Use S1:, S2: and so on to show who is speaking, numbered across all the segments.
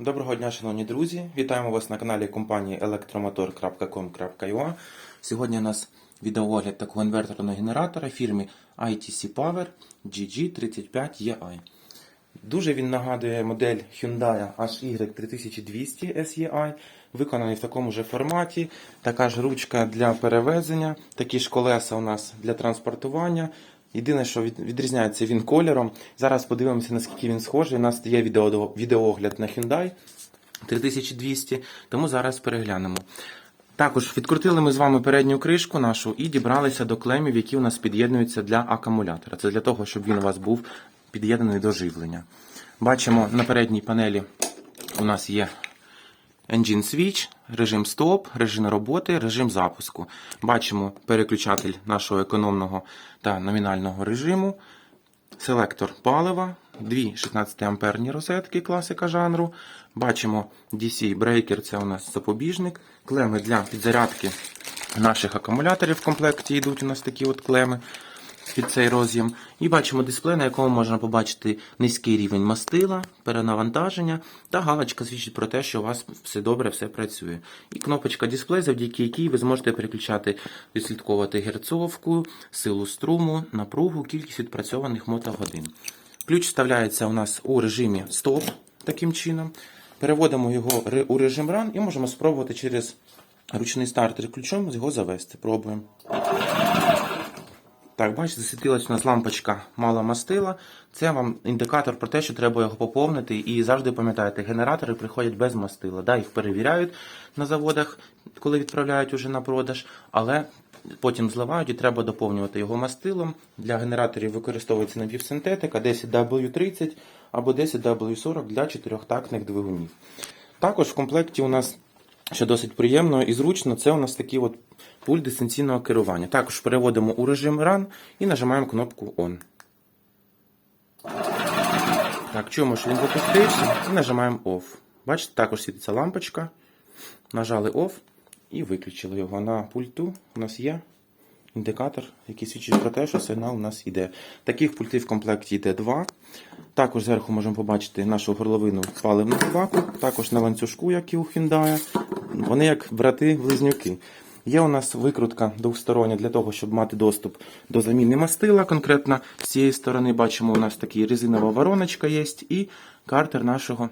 S1: Доброго дня, шановні друзі! Вітаємо вас на каналі компанії electromotor.com.ua Сьогодні у нас відеоогляд такого інверторного генератора фірми ITC Power GG35EI. Дуже він нагадує модель Hyundai HY3200 SEI, виконаний в такому ж форматі. Така ж ручка для перевезення, такі ж колеса у нас для транспортування. Єдине, що відрізняється він кольором. Зараз подивимося, наскільки він схожий. У нас є відео, відеоогляд на Hyundai 3200, тому зараз переглянемо. Також відкрутили ми з вами передню кришку нашу і дібралися до клемів, які у нас під'єднуються для акумулятора. Це для того, щоб він у вас був під'єднаний до живлення. Бачимо на передній панелі у нас є Engine Switch, режим стоп, режим роботи, режим запуску. Бачимо переключатель нашого економного та номінального режиму, селектор палива, дві 16 амперні розетки класика жанру. Бачимо DC брейкер, це у нас запобіжник, клеми для підзарядки наших акумуляторів в комплекті йдуть у нас такі от клеми під цей роз'єм. І бачимо дисплей, на якому можна побачити низький рівень мастила, перенавантаження та галочка свідчить про те, що у вас все добре, все працює. І кнопочка дисплей, завдяки якій ви зможете переключати, відслідковувати герцовку, силу струму, напругу, кількість відпрацьованих мотогодин. Ключ вставляється у нас у режимі стоп таким чином. Переводимо його у режим Run і можемо спробувати через ручний стартер ключом його завести. Пробуємо. Так, бачите, засвітилась у нас лампочка мало мастила. Це вам індикатор про те, що треба його поповнити. І завжди пам'ятайте, генератори приходять без мастила. Да, їх перевіряють на заводах, коли відправляють уже на продаж, але потім зливають і треба доповнювати його мастилом. Для генераторів використовується напівсинтетика 10W30 або 10W40 для чотирьохтактних двигунів. Також в комплекті у нас що досить приємно і зручно, це у нас такий от пульт дистанційного керування. Також переводимо у режим Run і нажимаємо кнопку On. Так, чуємо, що він запустився, і нажимаємо Off. Бачите, також світиться лампочка. Нажали Off і виключили його. На пульту у нас є індикатор, який свідчить про те, що сигнал у нас йде. Таких пультів в комплекті йде два. Також зверху можемо побачити нашу горловину паливного баку, також на ланцюжку, як і у Hyundai. Вони як брати-близнюки. Є у нас викрутка двостороння для того, щоб мати доступ до заміни мастила. Конкретно з цієї сторони бачимо, у нас така резинова вороночка є і картер нашого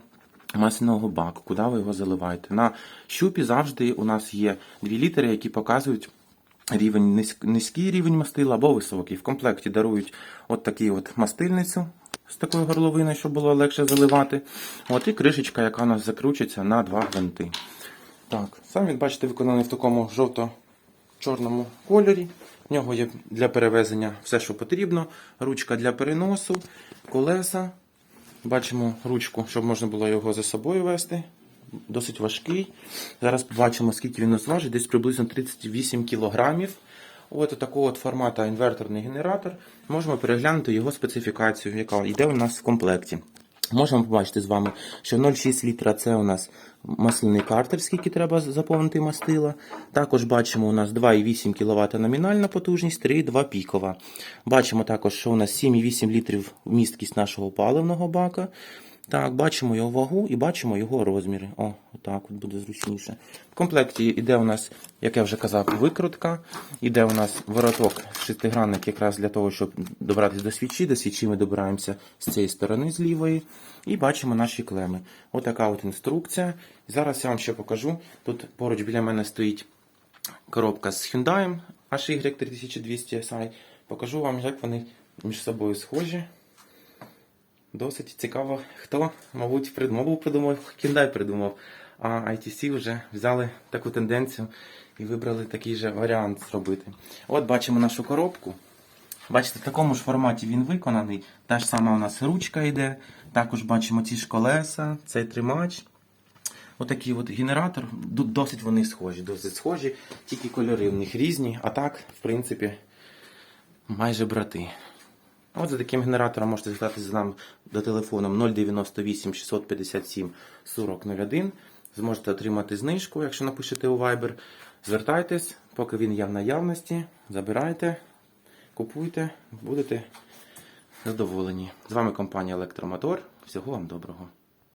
S1: масляного баку, куди ви його заливаєте. На щупі завжди у нас є дві літери, які показують рівень низький рівень мастила або високий. В комплекті дарують от такі от мастильницю з такою горловиною, щоб було легше заливати. От і кришечка, яка у нас закручується на два гвинти. Так, сам він, бачите, виконаний в такому жовто-чорному кольорі. В нього є для перевезення все, що потрібно. Ручка для переносу, колеса. Бачимо ручку, щоб можна було його за собою вести. Досить важкий. Зараз побачимо, скільки він у нас важить, десь приблизно 38 кілограмів. От такого от формату інверторний генератор. Можемо переглянути його специфікацію, яка йде у нас в комплекті. Можемо побачити з вами, що 0,6 літра це у нас масляний картер, скільки треба заповнити мастила. Також бачимо у нас 2,8 кВт номінальна потужність, 3,2 пікова. Бачимо також, що у нас 7,8 літрів вмісткість нашого паливного бака. Так, бачимо його вагу і бачимо його розміри. О, отак от буде зручніше. В комплекті йде у нас, як я вже казав, викрутка. Іде у нас вороток шестигранник якраз для того, щоб добратися до свічі. До свічі ми добираємося з цієї сторони, з лівої. І бачимо наші клеми. Отака от інструкція. Зараз я вам ще покажу. Тут поруч біля мене стоїть коробка з Hyundai HY3200 SI. Покажу вам, як вони між собою схожі. Досить цікаво, хто, мабуть, прид- придумав, Hyundai придумав, а ITC вже взяли таку тенденцію і вибрали такий же варіант зробити. От бачимо нашу коробку. Бачите, в такому ж форматі він виконаний. Та ж сама у нас ручка йде. Також бачимо ті ж колеса, цей тримач. Отакий от генератор. Досить вони схожі, досить схожі, тільки кольори в них різні, а так, в принципі, майже брати. От за таким генератором можете звертатися з нами до телефону 098 657 4001. Зможете отримати знижку, якщо напишете у Viber. Звертайтесь, поки він є в наявності. Забирайте, купуйте, будете задоволені. З вами компанія Електромотор. Всього вам доброго.